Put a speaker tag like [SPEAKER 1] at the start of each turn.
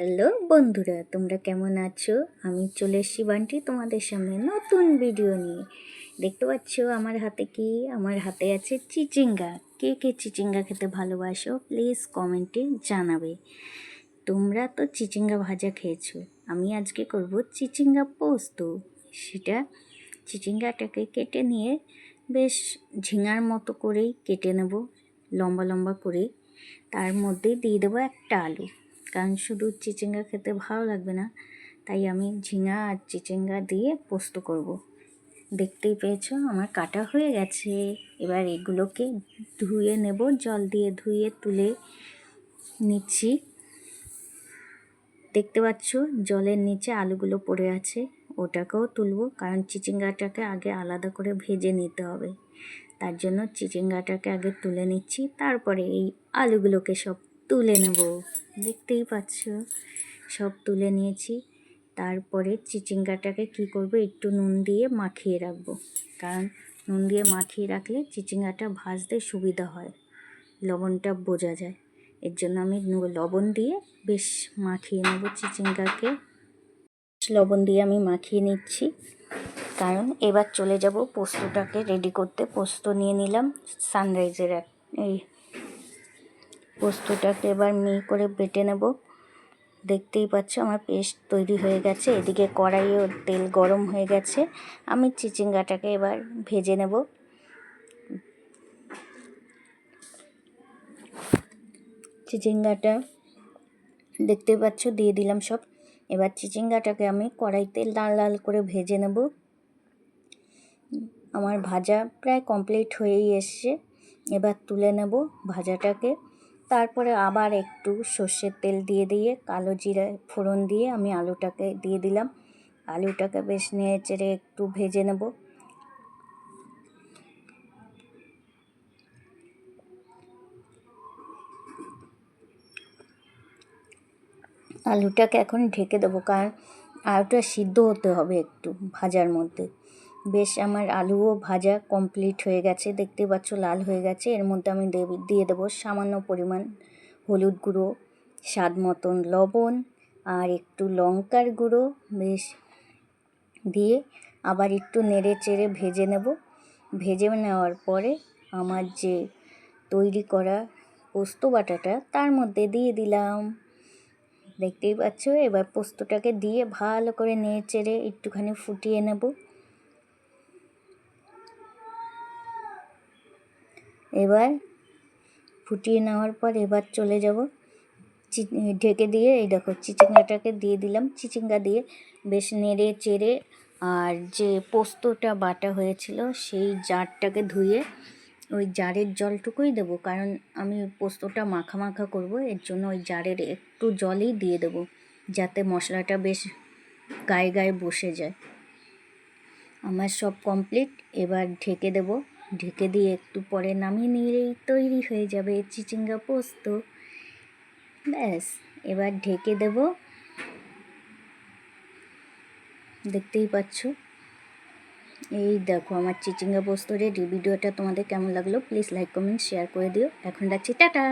[SPEAKER 1] Hello বন্ধুরা, তোমরা কেমন আছো? আমি চলে এসেছি বান্টি, তোমাদের সামনে নতুন ভিডিও নিয়ে। দেখতে পাচ্ছ, আমার হাতে কি? আমার হাতে আছে চিচিঙ্গা। কে কে চিচিঙ্গা খেতে ভালোবাসো প্লিজ কমেন্টে জানাবে। তোমরা তো চিচিঙ্গা ভাজা খেয়েছো। আমি আজকে করব চিচিঙ্গা পোস্ত। সেটা চিচিঙ্গাটাকে কেটে নিয়ে বেশ ঝিঙার মতো করেই কেটে নেব, লম্বা লম্বা করে। তার মধ্যে দিয়ে দেবো একটা আলু। কারণ শুধু চিচিঙ্গা খেতে ভালো লাগবে না, তাই আমি ঝিঙা আর চিচিঙ্গা দিয়ে পোস্ত করব। দেখতেই পেয়েছ, আমার কাটা হয়ে গেছে। এবার এগুলোকে ধুয়ে নেব, জল দিয়ে ধুয়ে তুলে নিচ্ছি। দেখতে পাচ্ছ, জলের নিচে আলুগুলো পড়ে আছে, ওটাকেও তুলব, কারণ চিচিঙ্গাটাকে আগে আলাদা করে ভেজে নিতে হবে। তার জন্য চিচিঙ্গাটাকে আগে তুলে নিচ্ছি, তারপরে এই আলুগুলোকে সব তুলে নেব। দেখতেই পাচ্ছ। সব তুলে নিয়েছি। তারপরে চিচিঙ্গাটাকে কি করব, একটু নুন দিয়ে মাখিয়ে রাখব। কারণ নুন দিয়ে মাখিয়ে রাখলে চিচিঙ্গাটা ভাজতে সুবিধা হয়। লবণটা বোঝা যায়। এর জন্য আমি লবণ দিয়ে বেশ মাখিয়ে নেব চিচিঙ্গাকে। লবণ দিয়ে আমি মাখিয়ে নিচ্ছি। কারণ এবার চলে যাব পোস্তটাকে রেডি করতে। পোস্ত নিয়ে নিলাম। সানরাইজের এক, এই পোস্তটাকে এবার মিহি করে বেটে নেব। দেখতেই পাচ্ছ আমার পেস্ট তৈরি হয়ে গেছে। এদিকে কড়াইয়েও তেল গরম হয়ে গেছে। আমি চিচিঙ্গাটাকে এবার ভেজে নেব। চিচিঙ্গাটা দেখতে পাচ্ছ, দিয়ে দিলাম সব। এবার চিচিঙ্গাটাকে আমি কড়াইতে লাল লাল করে ভেজে নেব। আমার ভাজা প্রায় কমপ্লিট হয়েই এসছে। এবার তুলে নেব ভাজাটাকে। তারপরে আবার একটু সর্ষের তেল দিয়ে দিয়ে, কালো জিরা ফোড়ন দিয়ে আমি আলুটাকে দিয়ে দিলাম। আলুটাকে বেশ নিয়ে চেড়ে একটু ভেজে নেব। আলুটাকে এখন ঢেকে দেবো, কারণ আলুটা সিদ্ধ হতে হবে একটু ভাজার মধ্যে। বেশ, আমার আলুও ভাজা কমপ্লিট হয়ে গেছে। দেখতে পাচ্ছ, লাল হয়ে গেছে। এর মধ্যে আমি দিয়ে দেবো সামান্য পরিমাণ হলুদ গুঁড়ো, স্বাদ মতন লবণ আর একটু লঙ্কার গুঁড়ো, বেশ। দিয়ে আবার একটু নেড়ে চেড়ে ভেজে নেব। ভেজে নেওয়ার পরে আমার যে তৈরি করা পোস্ত বাটাটা, তার মধ্যে দিয়ে দিলাম। দেখতেই পাচ্ছ, এবার পোস্তটাকে দিয়ে ভালো করে নেড়ে চেড়ে একটুখানি ফুটিয়ে নেব। এবার ফুটিয়ে নেওয়ার পর এবার চলে যাব। ঢেকে দিয়ে এই দেখো চিচিঙ্গাটাকে দিয়ে দিলাম। চিচিঙ্গা দিয়ে বেশ নেড়ে চেড়ে আর যে পোস্তটা বাটা হয়েছিল সেই জারটাকে ধুয়ে ওই জারের জলটুকুই দেবো। কারণ আমি পোস্তটা মাখা মাখা করব, এর জন্য ওই জারের একটু জলই দিয়ে দেবো যাতে মশলাটা বেশ গায়ে গায়ে বসে যায়। আমার সব কমপ্লিট। এবার ঢেকে দেবো ঢেকে দিয়ে একটু পরে নামিয়ে নিলেই তৈরি হয়ে যাবে চিচিঙ্গা পোস্ত। ব্যাস, এবার ঢেকে দেব। দেখতেই পাচ্ছ? এই দেখো আমার চিচিঙ্গা পোস্ত রেডি। ভিডিওটা তোমাদের কেমন লাগল প্লিজ লাইক কমেন্ট শেয়ার করে দিও। এখন রাখছি, টাটা!